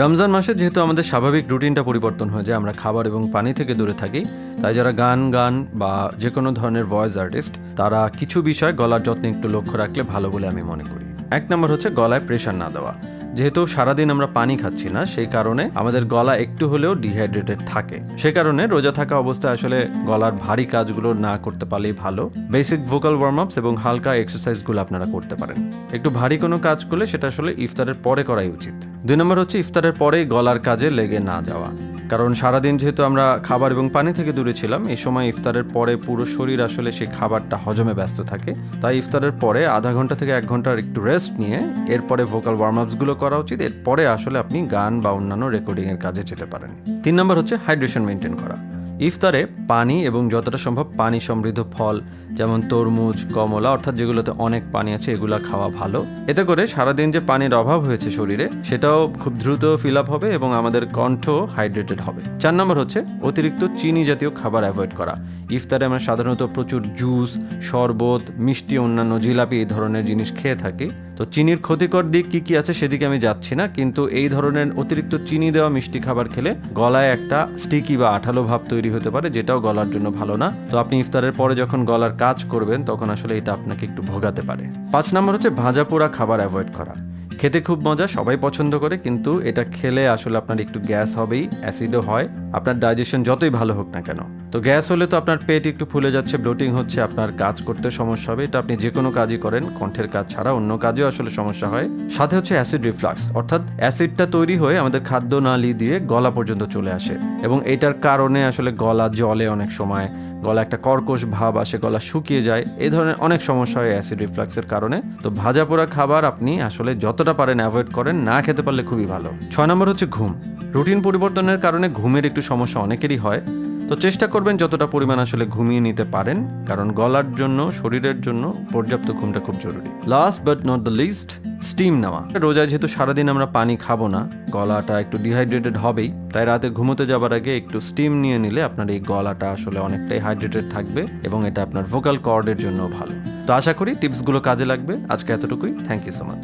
রমজান মাসে যেহেতু আমাদের স্বাভাবিক রুটিনটা পরিবর্তন হয়ে যায় আমরা খাবার এবং পানি থেকে দূরে থাকি, তাই যারা গান গান বা যে কোনো ধরনের ভয়েস আর্টিস্ট তারা কিছু বিষয় গলার যত্নে একটু লক্ষ্য রাখলে ভালো বলে আমি মনে করি। এক নম্বর হচ্ছে গলায় প্রেশার না দেওয়া। যেহেতু সারাদিন আমরা পানি খাচ্ছি না, সেই কারণে আমাদের গলা একটু হলেও ডিহাইড্রেটেড থাকে। সে কারণে রোজা থাকা অবস্থায় আসলে গলার ভারী কাজগুলো না করতে পারলেই ভালো। বেসিক ভোকাল ওয়ার্ম আপস এবং হালকা এক্সারসাইজগুলো আপনারা করতে পারেন। একটু ভারী কোনো কাজ করলে সেটা আসলে ইফতারের পরে করাই উচিত। দুই নম্বর হচ্ছে ইফতারের পরে গলার কাজে লেগে না যাওয়া। কারণ সারাদিন যেহেতু আমরা খাবার এবং পানি থেকে দূরে ছিলাম, এই সময় ইফতারের পরে পুরো শরীর আসলে সেই খাবারটা হজমে ব্যস্ত থাকে। তাই ইফতারের পরে আধা ঘণ্টা থেকে এক ঘণ্টার একটু রেস্ট নিয়ে এরপরে ভোকাল ওয়ার্ম আপসগুলো করা উচিত। এরপরে আসলে আপনি গান বা অন্যান্য রেকর্ডিংয়ের কাজে যেতে পারেন। তিন নম্বর হচ্ছে হাইড্রেশন মেনটেন করা। ইফতারে পানি এবং যতটা সম্ভব পানি সমৃদ্ধ ফল, যেমন তরমুজ, কমলা, অর্থাৎ যেগুলোতে অনেক পানি আছে, এগুলো খাওয়া ভালো। এতে করে সারাদিন যে পানির অভাব হয়েছে শরীরে, সেটাও খুব দ্রুত ফিল আপ হবে এবং আমাদের কণ্ঠ হাইড্রেটেড হবে। চার নম্বর হচ্ছে অতিরিক্ত চিনি জাতীয় খাবার অ্যাভয়েড করা। ইফতারে আমরা সাধারণত প্রচুর জুস শরবত, মিষ্টি, অন্যান্য জিলাপি এই ধরনের জিনিস খেয়ে থাকি। তো চিনির ক্ষতিকর দিক কি কি আছে সেদিকে আমি যাচ্ছি না, কিন্তু এই ধরনের অতিরিক্ত চিনি দেওয়া মিষ্টি খাবার খেলে গলায় একটা স্টিকি বা আঠালো ভাব তৈরি হতে পারে, যেটাও গলার জন্য ভালো না। তো আপনি ইফতারের পরে যখন গলার কাজ করবেন, তখন আসলে এটা আপনাকে একটু ভোগাতে পারে। পাঁচ নম্বর হচ্ছে ভাজা পোড়া খাবার অ্যাভয়েড করা। খেতে খুব মজা, সবাই পছন্দ করে, কিন্তু এটা খেলে আসলে আপনার একটু গ্যাস হবেই, অ্যাসিডও হয়। আপনার ডাইজেশন যতই ভালো হোক না কেন। তো গ্যাস হলে তো আপনার পেট একটু ফুলে যাচ্ছে ব্লোটিং হচ্ছে, আপনার কাজ করতে সমস্যা হবে, এটা আপনি যে কোনো কাজই করেন, কণ্ঠের কাজ ছাড়া অন্য কাজেও আসলে সমস্যা হয়। সাথে হচ্ছে অ্যাসিড রিফ্লাক্স অর্থাৎ অ্যাসিডটা তৈরি হয়ে আমাদের খাদ্য নালী দিয়ে গলা পর্যন্ত চলে আসে। এবং এটার কারণে আসলে গলা জলে অনেক সময়, গলা একটা কর্কশ ভাব আসে, গলা শুকিয়ে যায় এই ধরনের অনেক সমস্যা হয় অ্যাসিড রিফ্লাক্সের কারণে। তো ভাজা পোড়া খাবার আপনি আসলে যতটা পারেন অ্যাভয়েড করেন, না খেতে পারলে খুবই ভালো। ছয় নম্বর হচ্ছে ঘুম। রুটিন পরিবর্তনের কারণে ঘুমের একটু সমস্যা অনেকেরই হয়। তো চেষ্টা করবেন যতটা পরিমাণ আসলে ঘুমিয়ে নিতে পারেন, কারণ গলার জন্য, শরীরের জন্য পর্যাপ্ত ঘুমটা খুব জরুরি। Last but not the least steam নেওয়া। রোজায় যেহেতু সারাদিন আমরা পানি খাব না, গলাটা একটু ডিহাইড্রেটেড হবেই, তাই রাতে ঘুমোতে যাবার আগে একটু স্টিম নিয়ে নিলে আপনার এই গলাটা আসলে অনেকটাই হাইড্রেটেড থাকবে এবং এটা আপনার ভোকাল কর্ডের জন্য ভালো। তো আশা করি টিপসগুলো কাজে লাগবে। আজকে এতটুকুই। Thank you so much